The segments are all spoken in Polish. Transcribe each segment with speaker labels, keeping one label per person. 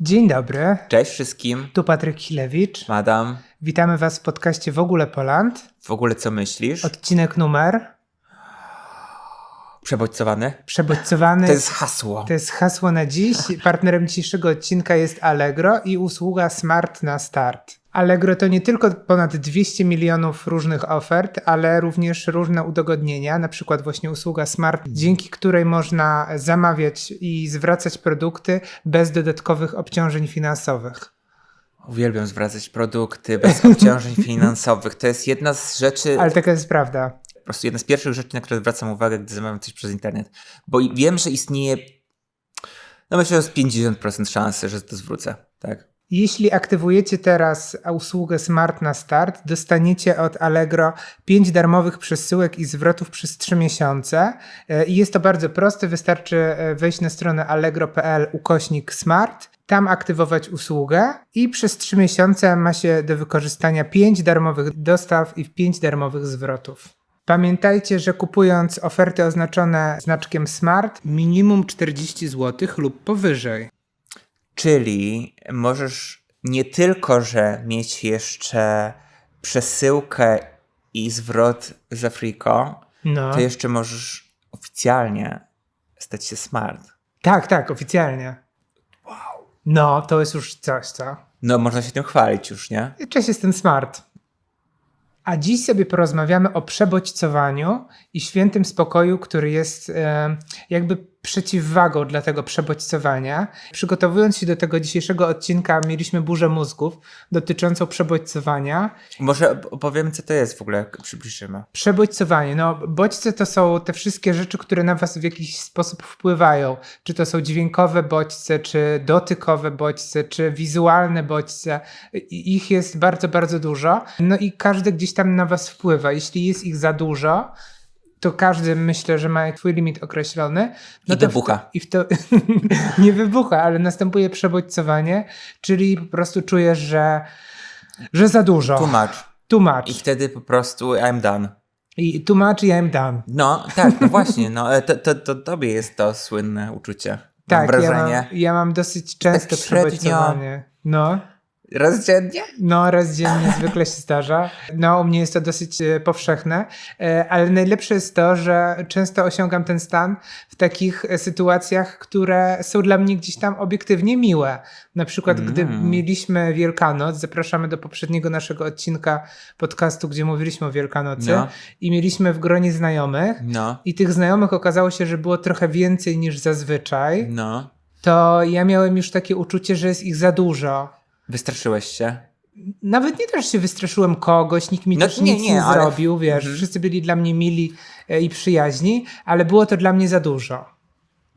Speaker 1: Dzień dobry,
Speaker 2: Cześć wszystkim,
Speaker 1: tu Patryk Chilewicz.
Speaker 2: madam.
Speaker 1: Witamy Was w podcaście W ogóle Poland.
Speaker 2: W ogóle co myślisz?
Speaker 1: Odcinek numer
Speaker 2: Przebodźcowany?
Speaker 1: przebodźcowany.
Speaker 2: To jest hasło.
Speaker 1: to jest hasło na dziś. Partnerem dzisiejszego odcinka jest Allegro i usługa Smart na Start. Allegro to nie tylko ponad 200 milionów różnych ofert, ale również różne udogodnienia, na przykład właśnie usługa Smart, dzięki której można zamawiać i zwracać produkty bez dodatkowych obciążeń finansowych.
Speaker 2: Uwielbiam zwracać produkty bez obciążeń finansowych. To jest jedna z rzeczy,
Speaker 1: Ale taka jest prawda.
Speaker 2: Prostu jedna z pierwszych rzeczy, na które zwracam uwagę, gdy zamawiam coś przez internet. Bo wiem, że istnieje, no myślę, że jest 50% szansy, że to zwrócę. Tak.
Speaker 1: Jeśli aktywujecie teraz usługę Smart na Start, dostaniecie od Allegro 5 darmowych przesyłek i zwrotów przez 3 miesiące. I jest to bardzo proste, wystarczy e, wejść na stronę allegro.pl ukośnik smart, tam aktywować usługę i przez 3 miesiące ma się do wykorzystania 5 darmowych dostaw i 5 darmowych zwrotów. Pamiętajcie, że kupując oferty oznaczone znaczkiem Smart, minimum 40 zł lub powyżej.
Speaker 2: Czyli możesz nie tylko, że mieć jeszcze przesyłkę i zwrot z Afriko,
Speaker 1: No.
Speaker 2: to jeszcze możesz oficjalnie stać się smart.
Speaker 1: Tak, tak, oficjalnie. Wow. No, to jest już coś, co?
Speaker 2: No, można się tym chwalić już, nie?
Speaker 1: Cześć, jestem smart. A dziś sobie porozmawiamy o przebodźcowaniu i świętym spokoju, który jest jakby przeciwwagą dla tego przebodźcowania. Przygotowując się do tego dzisiejszego odcinka, mieliśmy burzę mózgów dotyczącą przebodźcowania.
Speaker 2: Może op- opowiemy, co to jest w ogóle, jak przybliżymy.
Speaker 1: Przebodźcowanie. No, bodźce to są te wszystkie rzeczy, które na was w jakiś sposób wpływają. Czy to są dźwiękowe bodźce, czy dotykowe bodźce, czy wizualne bodźce. I- Ich jest bardzo, bardzo dużo. No i każdy gdzieś tam na was wpływa. Jeśli jest ich za dużo, to każdy myślę, że ma swój limit określony. No
Speaker 2: I wybucha.
Speaker 1: W, I w to nie wybucha, ale następuje przebodźcowanie, czyli po prostu czujesz, że, że za dużo.
Speaker 2: Tłumacz.
Speaker 1: Too much.
Speaker 2: I wtedy po prostu I'm done.
Speaker 1: I too much i I'm done.
Speaker 2: No, tak, no właśnie, no, e, to, to, to tobie jest to słynne uczucie.
Speaker 1: Tak, ja
Speaker 2: wrażenie.
Speaker 1: mam, ja mam dosyć często
Speaker 2: Tak
Speaker 1: przebodźcowanie. No,
Speaker 2: Raz dziennie?
Speaker 1: no, raz dziennie zwykle się zdarza. No, u mnie jest to dosyć e, powszechne, e, ale najlepsze jest to, że często osiągam ten stan w takich e, sytuacjach, które są dla mnie gdzieś tam obiektywnie miłe. Na przykład, gdy
Speaker 2: Mm.
Speaker 1: mieliśmy Wielkanoc, zapraszamy do poprzedniego naszego odcinka podcastu, gdzie mówiliśmy o Wielkanocy
Speaker 2: No.
Speaker 1: i mieliśmy w gronie znajomych
Speaker 2: No,
Speaker 1: i tych znajomych okazało się, że było trochę więcej niż zazwyczaj.
Speaker 2: no.
Speaker 1: to ja miałem już takie uczucie, że jest ich za dużo.
Speaker 2: Wystraszyłeś się?
Speaker 1: Nawet nie też się wystraszyłem kogoś, nikt mi
Speaker 2: No
Speaker 1: też
Speaker 2: nie,
Speaker 1: nic nie,
Speaker 2: nie, ale-
Speaker 1: zrobił, wiesz,
Speaker 2: Mhm.
Speaker 1: wszyscy byli dla mnie mili e, i przyjaźni, ale było to dla mnie za dużo.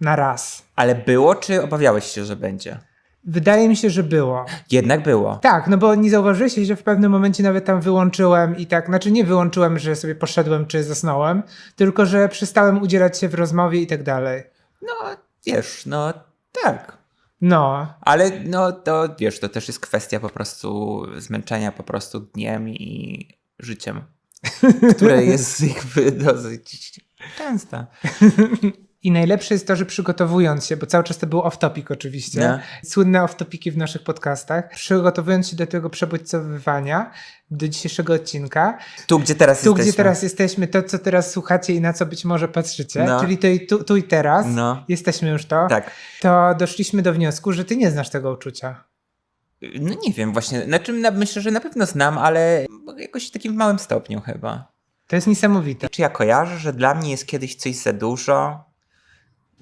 Speaker 1: Na raz.
Speaker 2: Ale było, czy obawiałeś się, że będzie?
Speaker 1: Wydaje mi się, że było.
Speaker 2: Jednak było.
Speaker 1: Tak, no bo nie zauważyłeś, że w pewnym momencie nawet tam wyłączyłem i tak, znaczy nie wyłączyłem, że sobie poszedłem czy zasnąłem, tylko że przestałem udzielać się w rozmowie i tak dalej.
Speaker 2: No, wiesz, no tak.
Speaker 1: No,
Speaker 2: Ale no to wiesz, to też jest kwestia po prostu zmęczenia po prostu dniem i życiem, które jest jakby dosyć częste.
Speaker 1: I najlepsze jest to, że przygotowując się, bo cały czas to był off-topic oczywiście,
Speaker 2: Nie.
Speaker 1: słynne off-topiki w naszych podcastach, przygotowując się do tego przebodźcowywania, do dzisiejszego odcinka,
Speaker 2: Tu, gdzie teraz
Speaker 1: tu
Speaker 2: jesteśmy.
Speaker 1: gdzie teraz jesteśmy, to co teraz słuchacie i na co być może patrzycie,
Speaker 2: No.
Speaker 1: czyli to i tu, tu i teraz,
Speaker 2: No.
Speaker 1: jesteśmy już to,
Speaker 2: Tak.
Speaker 1: to doszliśmy do wniosku, że ty nie znasz tego uczucia.
Speaker 2: No nie wiem właśnie, na czym na, myślę, że na pewno znam, ale jakoś w takim małym stopniu chyba.
Speaker 1: To jest niesamowite.
Speaker 2: Czy ja kojarzę, że dla mnie jest kiedyś coś za dużo?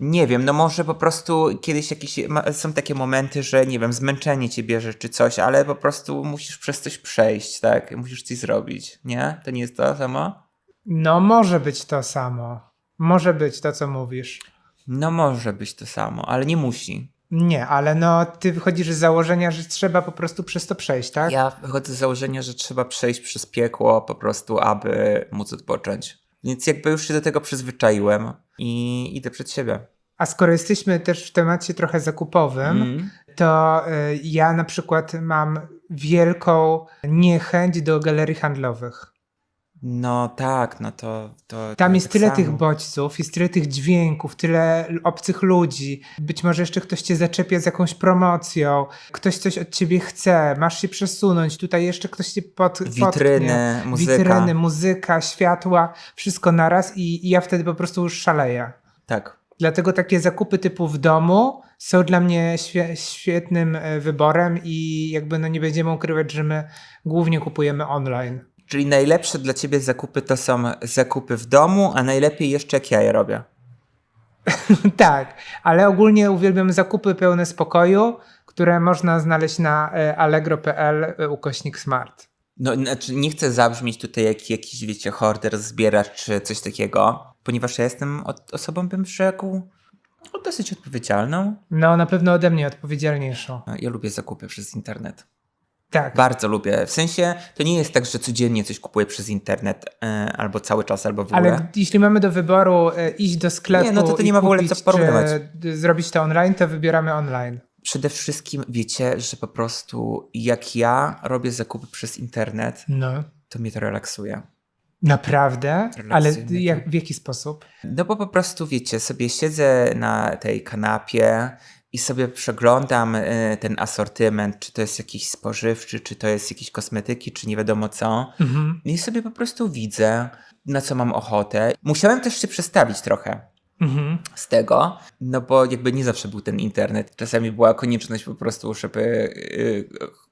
Speaker 2: Nie wiem, no może po prostu kiedyś jakieś są takie momenty, że nie wiem, zmęczenie cię bierze czy coś, ale po prostu musisz przez coś przejść, tak? Musisz coś zrobić, nie? To nie jest to samo?
Speaker 1: No może być to samo. Może być to, co mówisz.
Speaker 2: No może być to samo, ale nie musi.
Speaker 1: Nie, ale no ty wychodzisz z założenia, że trzeba po prostu przez to przejść, tak?
Speaker 2: Ja wychodzę z założenia, że trzeba przejść przez piekło po prostu, aby móc odpocząć. Więc jakby już się do tego przyzwyczaiłem i idę przed siebie.
Speaker 1: A skoro jesteśmy też w temacie trochę zakupowym,
Speaker 2: Mm.
Speaker 1: to y, ja na przykład mam wielką niechęć do galerii handlowych.
Speaker 2: No tak, no to. to
Speaker 1: Tam
Speaker 2: to
Speaker 1: jest
Speaker 2: tak
Speaker 1: tyle
Speaker 2: samo.
Speaker 1: tych bodźców, jest tyle tych dźwięków, tyle obcych ludzi. Być może jeszcze ktoś cię zaczepia z jakąś promocją, ktoś coś od ciebie chce, masz się przesunąć, tutaj jeszcze ktoś cię pod, potknie.
Speaker 2: Witryny, muzyka.
Speaker 1: Witryny, muzyka, światła, wszystko naraz i, i ja wtedy po prostu już szaleję.
Speaker 2: Tak.
Speaker 1: Dlatego takie zakupy typu w domu są dla mnie świe- świetnym e, wyborem i jakby no nie będziemy ukrywać, że my głównie kupujemy online.
Speaker 2: Czyli najlepsze dla ciebie zakupy to są zakupy w domu, a najlepiej jeszcze jak ja je robię.
Speaker 1: tak, ale ogólnie uwielbiam zakupy pełne spokoju, które można znaleźć na e, allegro.pl e, ukośnik smart.
Speaker 2: No, znaczy nie chcę zabrzmieć tutaj jak jakiś, wiecie, horder, zbieracz czy coś takiego, ponieważ ja jestem od, osobą, bym rzekł, no, dosyć odpowiedzialną.
Speaker 1: No na pewno ode mnie odpowiedzialniejszą.
Speaker 2: Ja lubię zakupy przez internet.
Speaker 1: Tak,
Speaker 2: Bardzo lubię. W sensie, to nie jest tak, że codziennie coś kupuję przez internet, e, albo cały czas, albo w ogóle.
Speaker 1: ale jeśli mamy do wyboru e, iść do sklepu
Speaker 2: Nie, no to to nie ma w ogóle co porównywać.
Speaker 1: czy zrobić to online, to wybieramy online.
Speaker 2: Przede wszystkim wiecie, że po prostu jak ja robię zakupy przez internet,
Speaker 1: No.
Speaker 2: to mnie to relaksuje.
Speaker 1: Naprawdę? Ale jak, w jaki sposób?
Speaker 2: No bo po prostu wiecie, sobie siedzę na tej kanapie i sobie przeglądam y, ten asortyment, czy to jest jakiś spożywczy, czy to jest jakieś kosmetyki, czy nie wiadomo co.
Speaker 1: Mhm.
Speaker 2: I sobie po prostu widzę, na co mam ochotę. Musiałem też się przestawić trochę
Speaker 1: Mhm.
Speaker 2: z tego, no bo jakby nie zawsze był ten internet. Czasami była konieczność po prostu, żeby,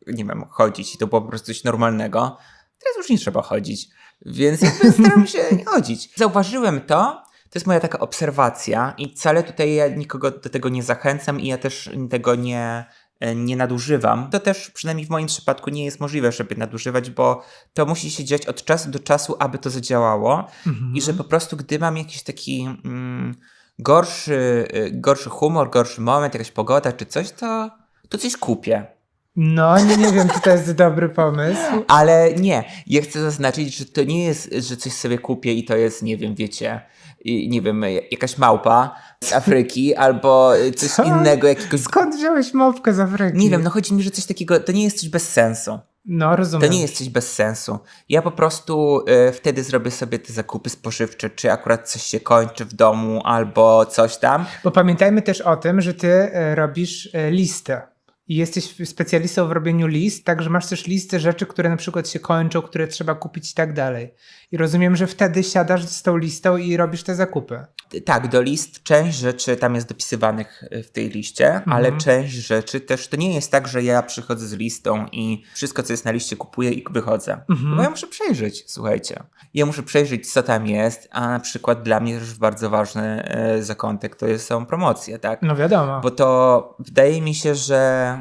Speaker 2: yy, nie wiem, chodzić i to było po prostu coś normalnego. Teraz już nie trzeba chodzić, więc jakby staram się nie chodzić. Zauważyłem to, to jest moja taka obserwacja i wcale tutaj ja nikogo do tego nie zachęcam i ja też tego nie, e, nie nadużywam. To też przynajmniej w moim przypadku nie jest możliwe, żeby nadużywać, bo to musi się dziać od czasu do czasu, aby to zadziałało.
Speaker 1: Mhm.
Speaker 2: I że po prostu, gdy mam jakiś taki mm, gorszy, y, gorszy humor, gorszy moment, jakaś pogoda czy coś, to, to coś kupię.
Speaker 1: No, nie, nie wiem, czy to jest dobry pomysł.
Speaker 2: Ale nie, ja chcę zaznaczyć, że to nie jest, że coś sobie kupię i to jest, nie wiem, wiecie, i- nie wiem, jakaś małpa z Afryki albo coś
Speaker 1: Co?
Speaker 2: innego, jakiegoś.
Speaker 1: Skąd wziąłeś mopkę z Afryki?
Speaker 2: Nie wiem, no chodzi mi, że coś takiego, to nie jest coś bez sensu.
Speaker 1: No,
Speaker 2: To
Speaker 1: rozumiem.
Speaker 2: nie jest coś bez sensu. Ja po prostu y, wtedy zrobię sobie te zakupy spożywcze, czy akurat coś się kończy w domu, albo coś tam.
Speaker 1: Bo pamiętajmy też o tym, że ty e, robisz e, listę. I jesteś specjalistą w robieniu list, także masz też listę rzeczy, które na przykład się kończą, które trzeba kupić i tak dalej. I rozumiem, że wtedy siadasz z tą listą i robisz te zakupy.
Speaker 2: Tak, do list część rzeczy tam jest dopisywanych y, w tej liście, ale część rzeczy też to nie jest tak, że ja przychodzę z listą i wszystko, co jest na liście, kupuję i wychodzę. Bo ja muszę przejrzeć, słuchajcie. Ja muszę przejrzeć, co tam jest, a na przykład dla mnie też bardzo ważny y, zakątek to jest, są promocje, tak?
Speaker 1: No wiadomo.
Speaker 2: Bo to wydaje mi się, że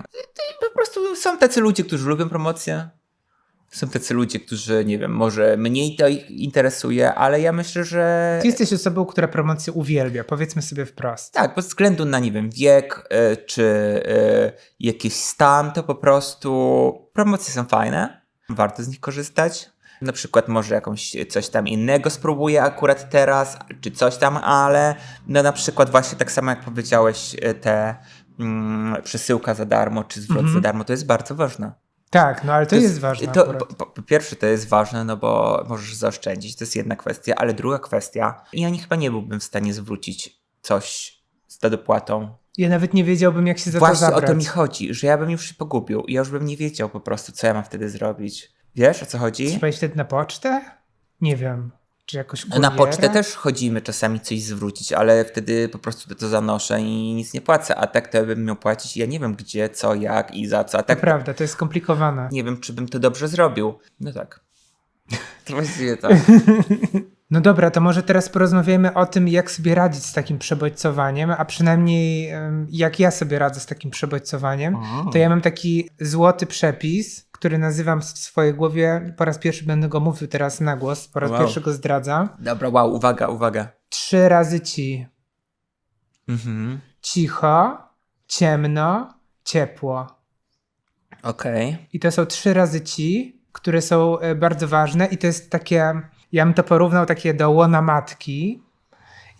Speaker 2: to po prostu są tacy ludzie, którzy lubią promocje. Są tacy ludzie, którzy, nie wiem, może mniej to ich interesuje, ale ja myślę, że.
Speaker 1: Ty jesteś osobą, która promocję uwielbia, powiedzmy sobie wprost.
Speaker 2: Tak, bez względu na, nie wiem, wiek y, czy y, jakiś stan, to po prostu promocje są fajne. Warto z nich korzystać. Na przykład może jakąś coś tam innego spróbuję akurat teraz, czy coś tam, ale no na przykład właśnie tak samo jak powiedziałeś, te mm, przesyłka za darmo, czy zwrot za darmo, to jest bardzo ważne.
Speaker 1: Tak, no ale to, jest, ważne.
Speaker 2: To, po, po, po pierwsze, to jest ważne, no bo możesz zaoszczędzić, to jest jedna kwestia, ale druga kwestia, ja nie, chyba nie byłbym w stanie zwrócić coś z tą dopłatą.
Speaker 1: Ja nawet nie wiedziałbym, jak się za
Speaker 2: Właśnie
Speaker 1: to
Speaker 2: o
Speaker 1: zabrać.
Speaker 2: to mi chodzi, że ja bym już się pogubił i ja już bym nie wiedział po prostu, co ja mam wtedy zrobić. Wiesz, o co chodzi?
Speaker 1: Trzeba iść wtedy na pocztę? Nie wiem. Czy jakoś
Speaker 2: Na
Speaker 1: kuriera?
Speaker 2: pocztę też chodzimy czasami coś zwrócić, ale wtedy po prostu to zanoszę i nic nie płacę, a tak to ja bym miał płacić ja nie wiem gdzie, co, jak i za co, a
Speaker 1: To
Speaker 2: tak
Speaker 1: prawda, to jest skomplikowane.
Speaker 2: nie wiem, czy bym to dobrze zrobił. No tak. To właściwie tak.
Speaker 1: No dobra, to może teraz porozmawiamy o tym, jak sobie radzić z takim przebodźcowaniem, a przynajmniej jak ja sobie radzę z takim przebodźcowaniem. To ja mam taki złoty przepis, który nazywam w swojej głowie, po raz pierwszy będę go mówił teraz na głos, po raz
Speaker 2: Wow.
Speaker 1: pierwszy go zdradzam.
Speaker 2: Dobra, wow, uwaga, uwaga.
Speaker 1: Trzy razy ci.
Speaker 2: Mhm.
Speaker 1: Cicho, ciemno, ciepło.
Speaker 2: Okej.
Speaker 1: I to są trzy razy ci, które są e, bardzo ważne i to jest takie, ja bym to porównał takie do łona matki.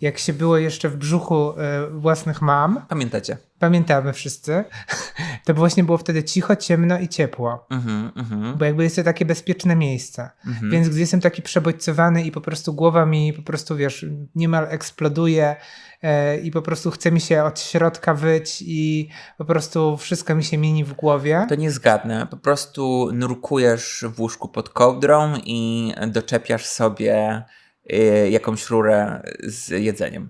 Speaker 1: Jak się było jeszcze w brzuchu e, własnych mam,
Speaker 2: Pamiętacie?
Speaker 1: pamiętamy wszyscy, to właśnie było wtedy cicho, ciemno i ciepło.
Speaker 2: Mhm, mhm.
Speaker 1: Bo jakby jest to takie bezpieczne miejsce.
Speaker 2: Mhm.
Speaker 1: Więc gdy jestem taki przebodźcowany i po prostu głowa mi po prostu, wiesz, niemal eksploduje e, i po prostu chce mi się od środka wyć i po prostu wszystko mi się mieni w głowie.
Speaker 2: To nie zgadnę. Po prostu nurkujesz w łóżku pod kołdrą i doczepiasz sobie jakąś rurę z jedzeniem.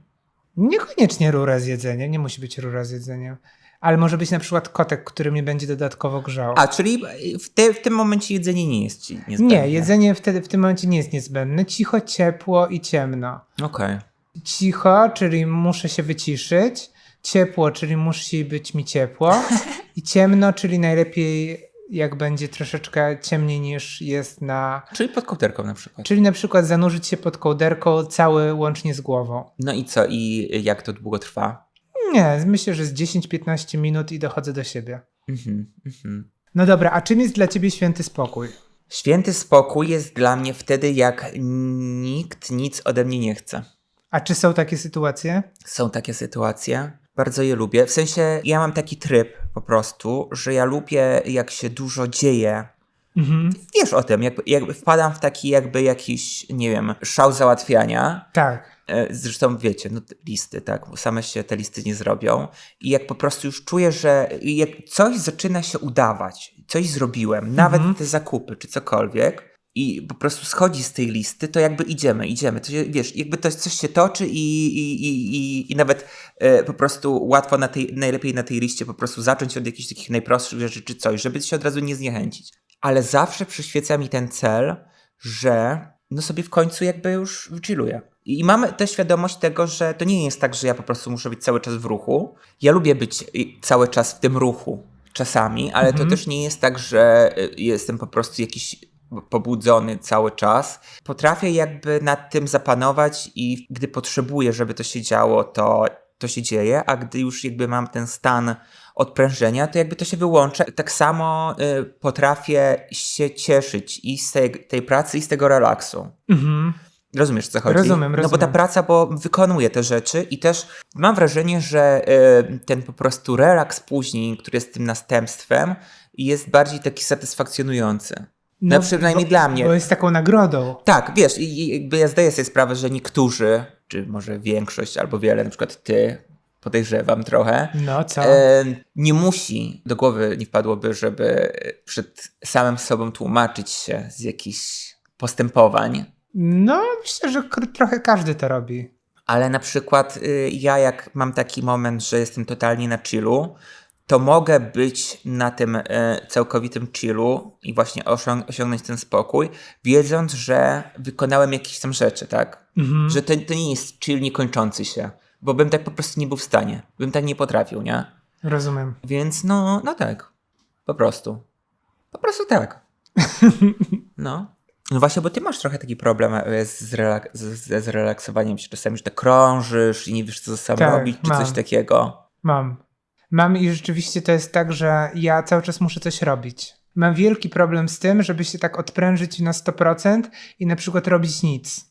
Speaker 1: Niekoniecznie rura z jedzeniem, nie musi być rura z jedzeniem. Ale może być na przykład kotek, który mnie będzie dodatkowo grzał.
Speaker 2: A, czyli w, te, w tym momencie jedzenie nie jest ci niezbędne.
Speaker 1: nie, jedzenie wtedy w tym momencie nie jest niezbędne. Cicho, ciepło i ciemno.
Speaker 2: Okej.
Speaker 1: Cicho, czyli muszę się wyciszyć. Ciepło, czyli musi być mi ciepło. I ciemno, czyli najlepiej jak będzie troszeczkę ciemniej niż jest na.
Speaker 2: Czyli pod kołderką na przykład.
Speaker 1: Czyli na przykład zanurzyć się pod kołderką cały łącznie z głową.
Speaker 2: No i co? I jak to długo trwa?
Speaker 1: Nie, myślę, że z 10-15 minut i dochodzę do siebie.
Speaker 2: Mhm, mhm.
Speaker 1: No dobra, a czym jest dla ciebie święty spokój?
Speaker 2: Święty spokój jest dla mnie wtedy, jak nikt nic ode mnie nie chce.
Speaker 1: A czy są takie sytuacje?
Speaker 2: Są takie sytuacje. Bardzo je lubię. W sensie, ja mam taki tryb po prostu, że ja lubię, jak się dużo dzieje.
Speaker 1: Mhm.
Speaker 2: Wiesz o tym, jakby, wpadam w taki jakby jakiś, nie wiem, szał załatwiania.
Speaker 1: Tak.
Speaker 2: E, Zresztą wiecie, no listy, tak, bo same się te listy nie zrobią. I jak po prostu już czuję, że jak coś zaczyna się udawać, coś zrobiłem, nawet te zakupy czy cokolwiek, i po prostu schodzi z tej listy, to jakby idziemy, idziemy. To się, wiesz, jakby to coś się toczy i, i, i, i, nawet po prostu łatwo na tej, najlepiej na tej liście po prostu zacząć od jakichś takich najprostszych rzeczy czy coś, żeby się od razu nie zniechęcić. Ale zawsze przyświeca mi ten cel, że no sobie w końcu jakby już wychilluję. I mamy też świadomość tego, że to nie jest tak, że ja po prostu muszę być cały czas w ruchu. Ja lubię być cały czas w tym ruchu czasami, ale to też nie jest tak, że y, jestem po prostu jakiś pobudzony cały czas. Potrafię jakby nad tym zapanować i gdy potrzebuję, żeby to się działo, to to się dzieje, a gdy już jakby mam ten stan odprężenia, to jakby to się wyłącza. Tak samo y, potrafię się cieszyć i z tej, tej pracy, i z tego relaksu.
Speaker 1: Mhm.
Speaker 2: Rozumiesz, co chodzi?
Speaker 1: Rozumiem,
Speaker 2: No bo ta
Speaker 1: rozumiem.
Speaker 2: praca, bo wykonuje te rzeczy i też mam wrażenie, że y, ten po prostu relaks później, który jest tym następstwem, jest bardziej taki satysfakcjonujący. No, przynajmniej
Speaker 1: bo,
Speaker 2: dla mnie.
Speaker 1: Bo jest taką nagrodą.
Speaker 2: Tak, wiesz, i, i jakby ja zdaję sobie sprawę, że niektórzy, czy może większość albo wiele, na przykład ty, podejrzewam trochę,
Speaker 1: No co?
Speaker 2: e, nie musi, do głowy nie wpadłoby, żeby przed samym sobą tłumaczyć się z jakichś postępowań.
Speaker 1: No, myślę, że trochę każdy to robi.
Speaker 2: Ale na przykład y, ja jak mam taki moment, że jestem totalnie na chillu, to mogę być na tym y, całkowitym chillu i właśnie osiąg- osiągnąć ten spokój, wiedząc, że wykonałem jakieś tam rzeczy, tak?
Speaker 1: Mhm.
Speaker 2: Że to, to nie jest chill niekończący się, bo bym tak po prostu nie był w stanie. Bym tak nie potrafił, nie?
Speaker 1: Rozumiem.
Speaker 2: Więc no, no tak. Po prostu. Po prostu tak. No. No właśnie, bo ty masz trochę taki problem e, z, relak- z, z, z relaksowaniem się czasami, że tak krążysz i nie wiesz, co ze sobą
Speaker 1: Tak,
Speaker 2: robić, czy
Speaker 1: mam.
Speaker 2: coś takiego.
Speaker 1: Mam. Mam i rzeczywiście to jest tak, że ja cały czas muszę coś robić. Mam wielki problem z tym, żeby się tak odprężyć na 100% i na przykład robić nic.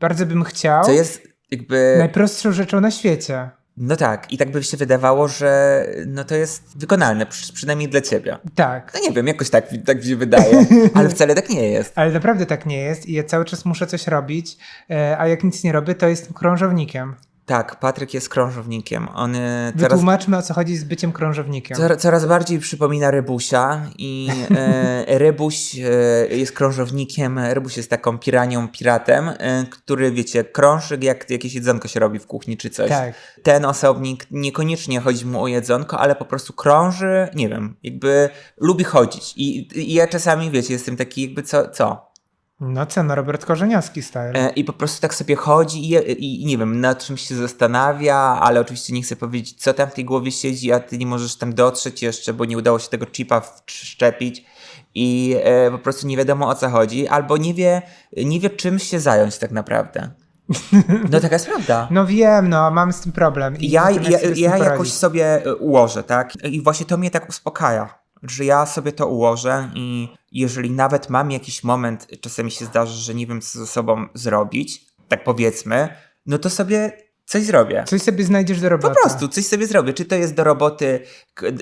Speaker 1: Bardzo bym chciał.
Speaker 2: Co jest jakby...
Speaker 1: Najprostszą rzeczą na świecie.
Speaker 2: No tak, i tak by się wydawało, że no to jest wykonalne, przy, przynajmniej dla ciebie.
Speaker 1: Tak.
Speaker 2: No nie wiem, jakoś tak, tak mi się wydaje, ale wcale tak nie jest.
Speaker 1: Ale naprawdę tak nie jest i ja cały czas muszę coś robić, e, a jak nic nie robię, to jestem krążownikiem.
Speaker 2: Tak, Patryk jest krążownikiem. On e, coraz
Speaker 1: Wytłumaczmy o co chodzi z byciem krążownikiem.
Speaker 2: Coraz, coraz bardziej przypomina Rybusia i e, Rybuś e, jest krążownikiem, Rybuś jest taką piranią, piratem, e, który, wiecie, krąży jak jakieś jedzonko się robi w kuchni czy coś.
Speaker 1: Tak.
Speaker 2: Ten osobnik niekoniecznie chodzi mu o jedzonko, ale po prostu krąży, nie wiem, jakby lubi chodzić. I, i ja czasami, wiecie, jestem taki jakby co, co?
Speaker 1: No co, no Robert Korzeniowski style.
Speaker 2: E, I po prostu tak sobie chodzi i, i, i nie wiem, nad czymś się zastanawia, ale oczywiście nie chcę powiedzieć, co tam w tej głowie siedzi, a ty nie możesz tam dotrzeć jeszcze, bo nie udało się tego chipa wszczepić i e, po prostu nie wiadomo o co chodzi, albo nie wie, nie wie czym się zająć tak naprawdę. No taka jest prawda.
Speaker 1: No wiem, no mam z tym problem. I
Speaker 2: Ja, ja, ja jakoś sobie e, ułożę, tak? I właśnie to mnie tak uspokaja, że ja sobie to ułożę i jeżeli nawet mam jakiś moment, czasami się zdarzy, że nie wiem co ze sobą zrobić, tak powiedzmy, no to sobie coś zrobię.
Speaker 1: Coś sobie znajdziesz do roboty.
Speaker 2: Po prostu coś sobie zrobię. Czy to jest do roboty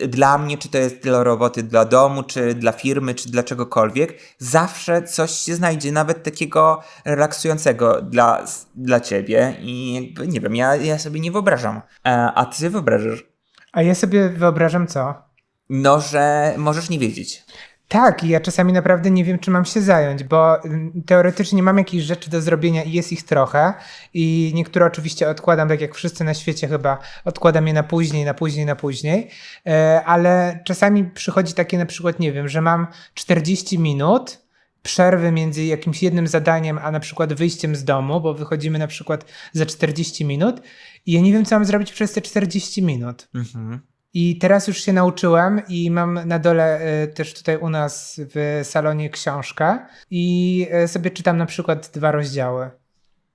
Speaker 2: dla mnie, czy to jest dla roboty dla domu, czy dla firmy, czy dla czegokolwiek. Zawsze coś się znajdzie, nawet takiego relaksującego dla, dla ciebie. I jakby, nie wiem, ja, ja sobie nie wyobrażam. E, a ty sobie wyobrażasz?
Speaker 1: A ja sobie wyobrażam co?
Speaker 2: No, że możesz nie wiedzieć.
Speaker 1: Tak, i ja czasami naprawdę nie wiem, czy mam się zająć, bo mm, teoretycznie mam jakieś rzeczy do zrobienia i jest ich trochę. I niektóre oczywiście odkładam, tak jak wszyscy na świecie chyba, odkładam je na później, na później, na później. E, ale czasami przychodzi takie na przykład, nie wiem, że mam 40 minut przerwy między jakimś jednym zadaniem, a na przykład wyjściem z domu, bo wychodzimy na przykład za 40 minut i ja nie wiem, co mam zrobić przez te 40 minut.
Speaker 2: Mhm.
Speaker 1: I teraz już się nauczyłem i mam na dole y, też tutaj u nas w salonie książkę i y, sobie czytam na przykład dwa rozdziały.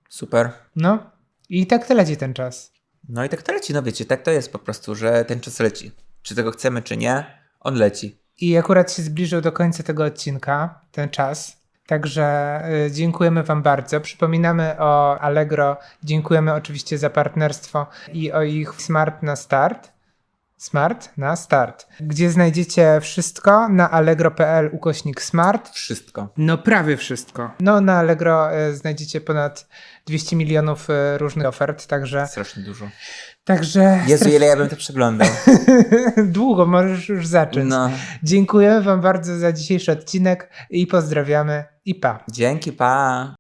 Speaker 2: Super.
Speaker 1: No i tak to leci ten czas.
Speaker 2: No i tak to leci, no wiecie, tak to jest po prostu, że ten czas leci. Czy tego chcemy, czy nie, on leci.
Speaker 1: I akurat się zbliżył do końca tego odcinka, ten czas. Także y, dziękujemy Wam bardzo. Przypominamy o Allegro. Dziękujemy oczywiście za partnerstwo i o ich Smart na Start. Smart na Start. Gdzie znajdziecie wszystko na allegro.pl ukośnik smart.
Speaker 2: Wszystko.
Speaker 1: No prawie wszystko. No na Allegro e, znajdziecie ponad 200 milionów e, różnych ofert, także...
Speaker 2: Strasznie dużo.
Speaker 1: Także...
Speaker 2: Jezu, ile ja bym to przeglądał.
Speaker 1: Długo, możesz już zacząć.
Speaker 2: No.
Speaker 1: Dziękujemy wam bardzo za dzisiejszy odcinek i pozdrawiamy i pa.
Speaker 2: Dzięki, pa.